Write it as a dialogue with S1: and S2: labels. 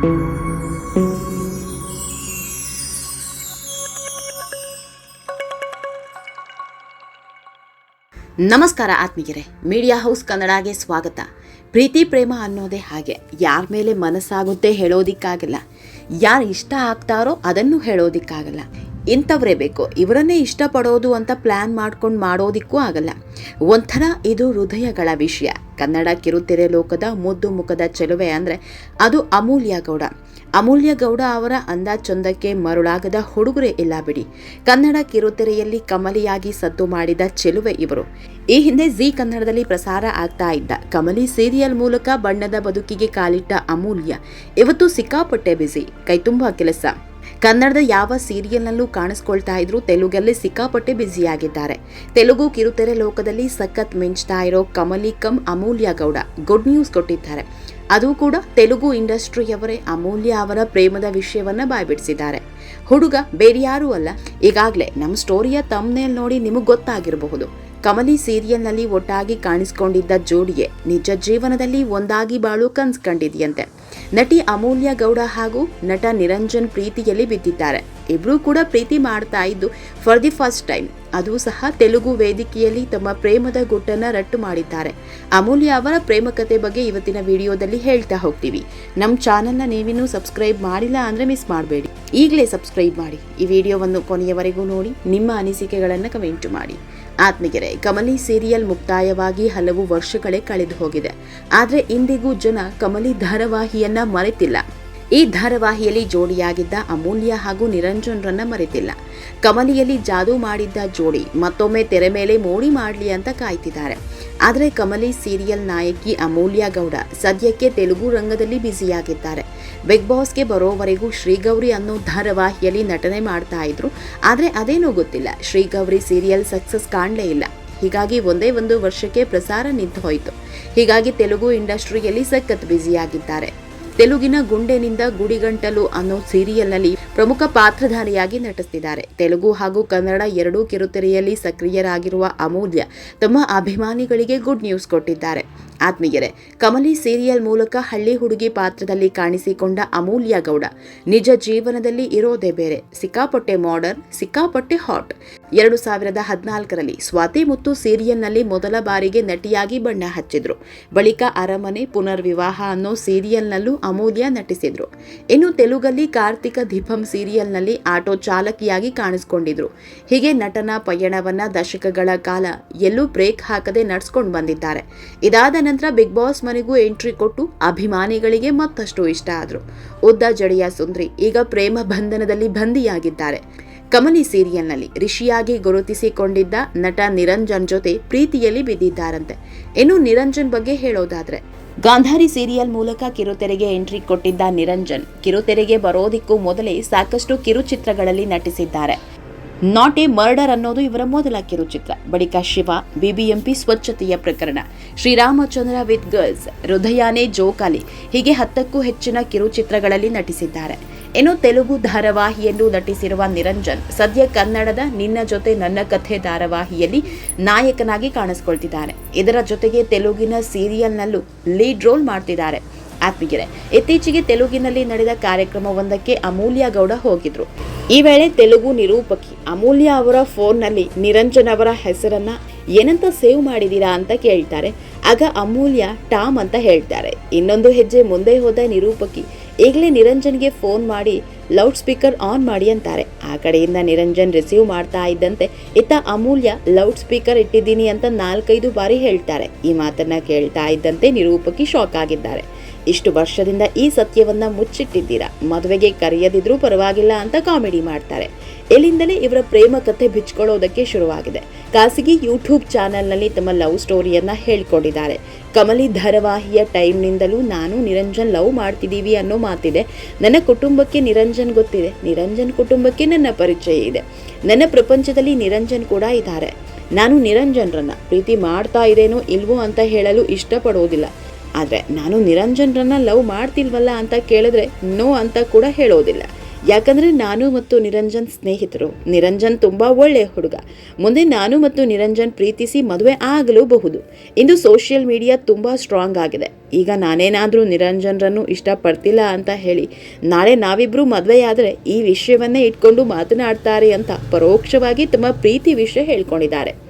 S1: ನಮಸ್ಕಾರ ಆತ್ಮೀಯರೇ, media house ಕನ್ನಡಗೆ ಸ್ವಾಗತ. ಪ್ರೀತಿ, ಪ್ರೇಮ ಅನ್ನೋದೇ ಹಾಗೆ, ಯಾರ ಮೇಲೆ ಮನಸ್ಸಾಗುತ್ತೆ ಹೇಳೋದಿಕ್ಕಾಗಲ್ಲ. ಯಾರು ಇಷ್ಟ ಆಗ್ತಾರೋ ಅದನ್ನು ಹೇಳೋದಿಕ್ಕಾಗಲ್ಲ. ಇಂಥವರೇ ಬೇಕು, ಇವರನ್ನೇ ಇಷ್ಟಪಡೋದು ಅಂತ ಪ್ಲ್ಯಾನ್ ಮಾಡ್ಕೊಂಡು ಮಾಡೋದಿಕ್ಕೂ ಆಗಲ್ಲ. ಒಂಥರ ಇದು ಹೃದಯಗಳ ವಿಷಯ. ಕನ್ನಡ ಕಿರುತೆರೆ ಲೋಕದ ಮುದ್ದು ಮುಖದ ಚೆಲುವೆ ಅಂದರೆ ಅದು ಅಮೂಲ್ಯ ಗೌಡ. ಅಮೂಲ್ಯ ಗೌಡ ಅವರ ಅಂದ ಚಂದಕ್ಕೆ ಮರುಳಾಗದ ಹುಡುಗರೇ ಇಲ್ಲ ಬಿಡಿ. ಕನ್ನಡ ಕಿರುತೆರೆಯಲ್ಲಿ ಕಮಲಿಯಾಗಿ ಸದ್ದು ಮಾಡಿದ ಚೆಲುವೆ ಇವರು. ಈ ಹಿಂದೆ ಜಿ ಕನ್ನಡದಲ್ಲಿ ಪ್ರಸಾರ ಆಗ್ತಾ ಇದ್ದ. ಕಮಲಿ ಸೀರಿಯಲ್ ಮೂಲಕ ಬಣ್ಣದ ಬದುಕಿಗೆ ಕಾಲಿಟ್ಟ ಅಮೂಲ್ಯ. ಇವತ್ತು ಸಿಕ್ಕಾಪಟ್ಟೆ ಬಿಸಿ ಕೈತುಂಬ ಕೆಲಸ. ಕನ್ನಡದ ಯಾವ ಸೀರಿಯಲ್ನಲ್ಲೂ ಕಾಣಿಸ್ಕೊಳ್ತಾ ಇದ್ರು ತೆಲುಗಲ್ಲಿ ಸಿಕ್ಕಾಪಟ್ಟೆ ಬ್ಯುಸಿಯಾಗಿದ್ದಾರೆ. ತೆಲುಗು ಕಿರುತೆರೆ ಲೋಕದಲ್ಲಿ ಸಖತ್ ಮಿಂಚ್ತಾ ಇರೋ Kamali cum Amulya Gowda good news ಕೊಟ್ಟಿದ್ದಾರೆ. ಅದು ಕೂಡ ತೆಲುಗು ಇಂಡಸ್ಟ್ರಿಯವರೇ ಅಮೂಲ್ಯ ಅವರ ಪ್ರೇಮದ ವಿಷಯವನ್ನ ಬಾಯ್ಬಿಡಿಸಿದ್ದಾರೆ. ಹುಡುಗ ಬೇರೆ ಯಾರೂ ಅಲ್ಲ, ಈಗಾಗಲೇ ನಮ್ಮ ಸ್ಟೋರಿಯ ತಮ್ಮನೇಲಿ ನೋಡಿ ನಿಮಗೆ ಗೊತ್ತಾಗಿರಬಹುದು. ಕಮಲಿ ಸೀರಿಯಲ್ನಲ್ಲಿ ಒಟ್ಟಾಗಿ ಕಾಣಿಸ್ಕೊಂಡಿದ್ದ ಜೋಡಿಯೇ ನಿಜ ಜೀವನದಲ್ಲಿ ಒಂದಾಗಿ ಬಾಳು ಕನ್ಸ್ ಕಂಡಿದೆಯಂತೆ. ನಟಿ ಅಮೂಲ್ಯ ಗೌಡ ಹಾಗೂ ನಟ ನಿರಂಜನ್ ಪ್ರೀತಿಯಲ್ಲಿ ಬಿದ್ದಿದ್ದಾರೆ. ಇಬ್ಬರೂ ಕೂಡ ಪ್ರೀತಿ ಮಾಡ್ತಾ ಇದ್ದು ಫಾರ್ ದಿ ಫಸ್ಟ್ ಟೈಮ್ ಅದು ಸಹ ತೆಲುಗು ವೇದಿಕೆಯಲ್ಲಿ ತಮ್ಮ ಪ್ರೇಮದ ಗುಟ್ಟನ್ನ ರಟ್ಟು ಮಾಡಿದ್ದಾರೆ. ಅಮೂಲ್ಯ ಅವರ ಪ್ರೇಮ ಕತೆ ಬಗ್ಗೆ ಇವತ್ತಿನ ವಿಡಿಯೋದಲ್ಲಿ ಹೇಳ್ತಾ ಹೋಗ್ತೀವಿ. ನಮ್ಮ ಚಾನೆಲ್ನ ನೀವಿನ್ನೂ ಸಬ್ಸ್ಕ್ರೈಬ್ ಮಾಡಿಲ್ಲ ಅಂದ್ರೆ ಮಿಸ್ ಮಾಡಬೇಡಿ. ಈಗಲೇ ಸಬ್ಸ್ಕ್ರೈಬ್ ಮಾಡಿ. ಈ ವಿಡಿಯೋವನ್ನು ಕೊನೆಯವರೆಗೂ ನೋಡಿ, ನಿಮ್ಮ ಅನಿಸಿಕೆಗಳನ್ನು ಕಮೆಂಟ್ ಮಾಡಿ. ಆತ್ಮಗೆರೆ ಕಮಲಿ ಸೀರಿಯಲ್ ಮುಕ್ತಾಯವಾಗಿ ಹಲವು ವರ್ಷಗಳೇ ಕಳೆದು ಹೋಗಿದೆ. ಆದರೆ ಇಂದಿಗೂ ಜನ ಕಮಲಿ ಧಾರಾವಾಹಿಯನ್ನ ಮರೆತಿಲ್ಲ. ಈ ಧಾರಾವಾಹಿಯಲ್ಲಿ ಜೋಡಿಯಾಗಿದ್ದ ಅಮೂಲ್ಯ ಹಾಗೂ ನಿರಂಜನ್ರನ್ನ ಮರೆತಿಲ್ಲ. ಕಮಲಿಯಲ್ಲಿ ಜಾದೂ ಮಾಡಿದ್ದ ಜೋಡಿ ಮತ್ತೊಮ್ಮೆ ತೆರೆ ಮೇಲೆ ಮೋಡಿ ಮಾಡಲಿ ಅಂತ ಕಾಯ್ತಿದ್ದಾರೆ. ಆದರೆ ಕಮಲಿ ಸೀರಿಯಲ್ ನಾಯಕಿ ಅಮೂಲ್ಯ ಗೌಡ ಸದ್ಯಕ್ಕೆ ತೆಲುಗು ರಂಗದಲ್ಲಿ ಬ್ಯುಸಿಯಾಗಿದ್ದಾರೆ. ಬಿಗ್ ಬಾಸ್ಗೆ ಬರೋವರೆಗೂ ಶ್ರೀಗೌರಿ ಅನ್ನೋ ಧಾರಾವಾಹಿಯಲ್ಲಿ ನಟನೆ ಮಾಡ್ತಾ ಇದ್ರು. ಆದರೆ ಅದೇನೂ ಗೊತ್ತಿಲ್ಲ. ಶ್ರೀಗೌರಿ ಸೀರಿಯಲ್ ಸಕ್ಸಸ್ ಕಾಣಲೇ ಇಲ್ಲ. ಹೀಗಾಗಿ ಒಂದೇ ಒಂದು ವರ್ಷಕ್ಕೆ ಪ್ರಸಾರ ನಿಂತು ಹೋಯಿತು. ಹೀಗಾಗಿ ತೆಲುಗು ಇಂಡಸ್ಟ್ರಿಯಲ್ಲಿ ಸಖತ್ ಬ್ಯುಸಿಯಾಗಿದ್ದಾರೆ. ತೆಲುಗಿನ ಗುಂಡೆನಿಂದ ಗುಡಿಗಂಟಲು ಅನ್ನೋ ಸೀರಿಯಲ್ನಲ್ಲಿ ಪ್ರಮುಖ ಪಾತ್ರಧಾರಿಯಾಗಿ ನಟಿಸ್ತಿದ್ದಾರೆ. ತೆಲುಗು ಹಾಗೂ ಕನ್ನಡ ಎರಡೂ ಕಿರುತೆರೆಯಲ್ಲಿ ಸಕ್ರಿಯರಾಗಿರುವ ಅಮೂಲ್ಯ ತಮ್ಮ ಅಭಿಮಾನಿಗಳಿಗೆ ಗುಡ್ ನ್ಯೂಸ್ ಕೊಟ್ಟಿದ್ದಾರೆ. ಆತ್ಮೀಯರೇ, ಕಮಲಿ ಸೀರಿಯಲ್ ಮೂಲಕ ಹಳ್ಳಿ ಹುಡುಗಿ ಪಾತ್ರದಲ್ಲಿ ಕಾಣಿಸಿಕೊಂಡ ಅಮೂಲ್ಯ ಗೌಡ, ನಿಜ ಜೀವನದಲ್ಲಿ ಇರೋದೇ ಬೇರೆ, ಸಿಕ್ಕಾಪಟ್ಟೆ ಮಾಡರ್ನ್ ಸಿಕ್ಕಾಪಟ್ಟೆ ಹಾಟ್ ಎರಡು ಸಾವಿರದ ಹದಿನಾಲ್ಕರಲ್ಲಿ ಸ್ವಾತಿ ಮುತ್ತು ಸೀರಿಯಲ್ನಲ್ಲಿ ಮೊದಲ ಬಾರಿಗೆ ನಟಿಯಾಗಿ ಬಣ್ಣ ಹಚ್ಚಿದ್ರು. ಬಳಿಕ ಅರಮನೆ ಪುನರ್ವಿವಾಹ ಅನ್ನೋ ಸೀರಿಯಲ್ನಲ್ಲೂ ಅಮೂಲ್ಯ ನಟಿಸಿದ್ರು. ಇನ್ನು ತೆಲುಗಲ್ಲಿ ಕಾರ್ತಿಕ ದೀಪಂ ಸೀರಿಯಲ್ನಲ್ಲಿ ಆಟೋ ಚಾಲಕಿಯಾಗಿ ಕಾಣಿಸಿಕೊಂಡಿದ್ರು. ಹೀಗೆ ನಟನ ಪಯಣವನ್ನ ದಶಕಗಳ ಕಾಲ ಎಲ್ಲೂ ಬ್ರೇಕ್ ಹಾಕದೆ ನಡ್ಸ್ಕೊಂಡು ಬಂದಿದ್ದಾರೆ. ಇದಾದ ನಂತರ ಬಿಗ್ ಬಾಸ್ ಮನೆಗೂ ಎಂಟ್ರಿ ಕೊಟ್ಟು ಅಭಿಮಾನಿಗಳಿಗೆ ಮತ್ತಷ್ಟು ಇಷ್ಟ ಆದ್ರು. ಉದ್ದ ಜಡಿಯ ಸುಂದ್ರಿ ಈಗ ಪ್ರೇಮ ಬಂಧನದಲ್ಲಿ ಬಂಧಿಯಾಗಿದ್ದಾರೆ ಕಮಲಿ ಸೀರಿಯಲ್ನಲ್ಲಿ ರಿಷಿಯಾಗಿ ಗುರುತಿಸಿಕೊಂಡಿದ್ದ ನಟ ನಿರಂಜನ್ ಜೊತೆ ಪ್ರೀತಿಯಲ್ಲಿ ಬಿದ್ದಿದ್ದಾರಂತೆ. ಇನ್ನು ನಿರಂಜನ್ ಬಗ್ಗೆ ಹೇಳೋದಾದ್ರೆ, ಗಾಂಧಾರಿ ಸೀರಿಯಲ್ ಮೂಲಕ ಕಿರುತೆರೆಗೆ ಎಂಟ್ರಿ ಕೊಟ್ಟಿದ್ದ ನಿರಂಜನ್ ಕಿರುತೆರೆಗೆ ಬರೋದಿಕ್ಕೂ ಮೊದಲೇ ಸಾಕಷ್ಟು ಕಿರುಚಿತ್ರಗಳಲ್ಲಿ ನಟಿಸಿದ್ದಾರೆ. ನಾಟ್ ಎ ಮರ್ಡರ್ ಅನ್ನೋದು ಇವರ ಮೊದಲ ಕಿರುಚಿತ್ರ. ಬಳಿಕ ಶಿವ, ಬಿಬಿಎಂಪಿ ಸ್ವಚ್ಛತೆಯ ಪ್ರಕರಣ. ಶ್ರೀರಾಮಚಂದ್ರ ವಿತ್ ಗರ್ಲ್ಸ್, ಹೃದಯಾನೇ ಜೋಕಾಲಿ, ಹೀಗೆ ಹತ್ತಕ್ಕೂ ಹೆಚ್ಚಿನ ಕಿರುಚಿತ್ರಗಳಲ್ಲಿ ನಟಿಸಿದ್ದಾರೆ. ಇನ್ನು ತೆಲುಗು ಧಾರಾವಾಹಿಯಲ್ಲೂ ನಟಿಸಿರುವ ನಿರಂಜನ್, ಸದ್ಯ ಕನ್ನಡದ ನಿನ್ನ ಜೊತೆ ನನ್ನ ಕಥೆ ಧಾರಾವಾಹಿಯಲ್ಲಿ ನಾಯಕನಾಗಿ ಕಾಣಿಸ್ಕೊಳ್ತಿದ್ದಾರೆ. ಇದರ ಜೊತೆಗೆ ತೆಲುಗಿನ ಸೀರಿಯಲ್ನಲ್ಲೂ ಲೀಡ್ ರೋಲ್ ಮಾಡ್ತಿದ್ದಾರೆ. ಆತ್ಮೀಯರೇ, ಇತ್ತೀಚೆಗೆ ತೆಲುಗಿನಲ್ಲಿ ನಡೆದ ಕಾರ್ಯಕ್ರಮವೊಂದಕ್ಕೆ ಅಮೂಲ್ಯ ಗೌಡ ಹೋಗಿದ್ರು. ಈ ವೇಳೆ ತೆಲುಗು ನಿರೂಪಕಿ ಅಮೂಲ್ಯ ಅವರ ಫೋನ್ನಲ್ಲಿ ನಿರಂಜನ್ ಅವರ ಹೆಸರನ್ನ ಏನಂತ ಸೇವ್ ಮಾಡಿದ್ದೀರಾ ಅಂತ ಕೇಳ್ತಾರೆ. ಆಗ ಅಮೂಲ್ಯ ಟಾಮ್ ಅಂತ ಹೇಳ್ತಾರೆ. ಇನ್ನೊಂದು ಹೆಜ್ಜೆ ಮುಂದೆ ಹೋದ ನಿರೂಪಕಿ ಈಗಲೇ ನಿರಂಜನ್ಗೆ ಫೋನ್ ಮಾಡಿ ಲೌಡ್ ಸ್ಪೀಕರ್ ಆನ್ ಮಾಡಿ ಅಂತಾರೆ. ಆ ಕಡೆಯಿಂದ ನಿರಂಜನ್ ರಿಸೀವ್ ಮಾಡ್ತಾ ಇದ್ದಂತೆ ಇತ್ತ ಅಮೂಲ್ಯ ಲೌಡ್ ಸ್ಪೀಕರ್ ಇಟ್ಟಿದ್ದೀನಿ ಅಂತ ನಾಲ್ಕೈದು ಬಾರಿ ಹೇಳ್ತಾರೆ. ಈ ಮಾತನ್ನ ಕೇಳ್ತಾ ಇದ್ದಂತೆ ನಿರೂಪಕಿ ಶಾಕ್ ಆಗಿದ್ದಾರೆ. ಇಷ್ಟು ವರ್ಷದಿಂದ ಈ ಸತ್ಯವನ್ನ ಮುಚ್ಚಿಟ್ಟಿದ್ದೀರಾ? ಮದುವೆಗೆ ಕರೆಯದಿದ್ರೂ ಪರವಾಗಿಲ್ಲ ಅಂತ ಕಾಮಿಡಿ ಮಾಡ್ತಾರೆ. ಇಲ್ಲಿಂದಲೇ ಇವರ ಪ್ರೇಮ ಕಥೆ ಬಿಚ್ಕೊಳ್ಳೋದಕ್ಕೆ ಶುರುವಾಗಿದೆ. ಖಾಸಗಿ ಯೂಟ್ಯೂಬ್ ಚಾನೆಲ್ನಲ್ಲಿ ತಮ್ಮ ಲವ್ ಸ್ಟೋರಿಯನ್ನ ಹೇಳ್ಕೊಂಡಿದ್ದಾರೆ. ಕಮಲಿ ಧಾರಾವಾಹಿಯ ಟೈಮ್ನಿಂದಲೂ ನಾನು ನಿರಂಜನ್ ಲವ್ ಮಾಡ್ತಿದ್ದೀವಿ ಅನ್ನೋ ಮಾತಿದೆ. ನನ್ನ ಕುಟುಂಬಕ್ಕೆ ನಿರಂಜನ್ ಗೊತ್ತಿದೆ. ನಿರಂಜನ್ ಕುಟುಂಬಕ್ಕೆ ನನ್ನ ಪರಿಚಯ ಇದೆ. ನನ್ನ ಪ್ರಪಂಚದಲ್ಲಿ ನಿರಂಜನ್ ಕೂಡ ಇದ್ದಾರೆ. ನಾನು ನಿರಂಜನ್ರನ್ನ. ಪ್ರೀತಿ ಮಾಡ್ತಾ ಇದೇನೋ ಇಲ್ವೋ ಅಂತ ಹೇಳಲು ಇಷ್ಟಪಡೋದಿಲ್ಲ. ಆದರೆ ನಾನು ನಿರಂಜನ್ರನ್ನ ಲವ್ ಮಾಡ್ತಿಲ್ವಲ್ಲ ಅಂತ ಕೇಳಿದ್ರೆ ನೋ ಅಂತ ಕೂಡ ಹೇಳೋದಿಲ್ಲ. ಯಾಕಂದರೆ ನಾನು ಮತ್ತು ನಿರಂಜನ್ ಸ್ನೇಹಿತರು. ನಿರಂಜನ್ ತುಂಬ ಒಳ್ಳೆಯ ಹುಡುಗ. ಮುಂದೆ ನಾನು ಮತ್ತು ನಿರಂಜನ್ ಪ್ರೀತಿಸಿ ಮದುವೆ ಆಗಲೂಬಹುದು. ಇಂದು ಸೋಷಿಯಲ್ ಮೀಡಿಯಾ ತುಂಬ ಸ್ಟ್ರಾಂಗ್ ಆಗಿದೆ. ಈಗ ನಾನೇನಾದರೂ ನಿರಂಜನ್ರನ್ನು ಇಷ್ಟಪಡ್ತಿಲ್ಲ ಅಂತ ಹೇಳಿ ನಾಳೆ ನಾವಿಬ್ಬರು ಮದುವೆಯಾದರೆ ಈ ವಿಷಯವನ್ನೇ ಇಟ್ಕೊಂಡು ಮಾತನಾಡ್ತಾರೆ ಅಂತ ಪರೋಕ್ಷವಾಗಿ ತಮ್ಮ ಪ್ರೀತಿ ವಿಷಯ ಹೇಳ್ಕೊಂಡಿದ್ದಾರೆ.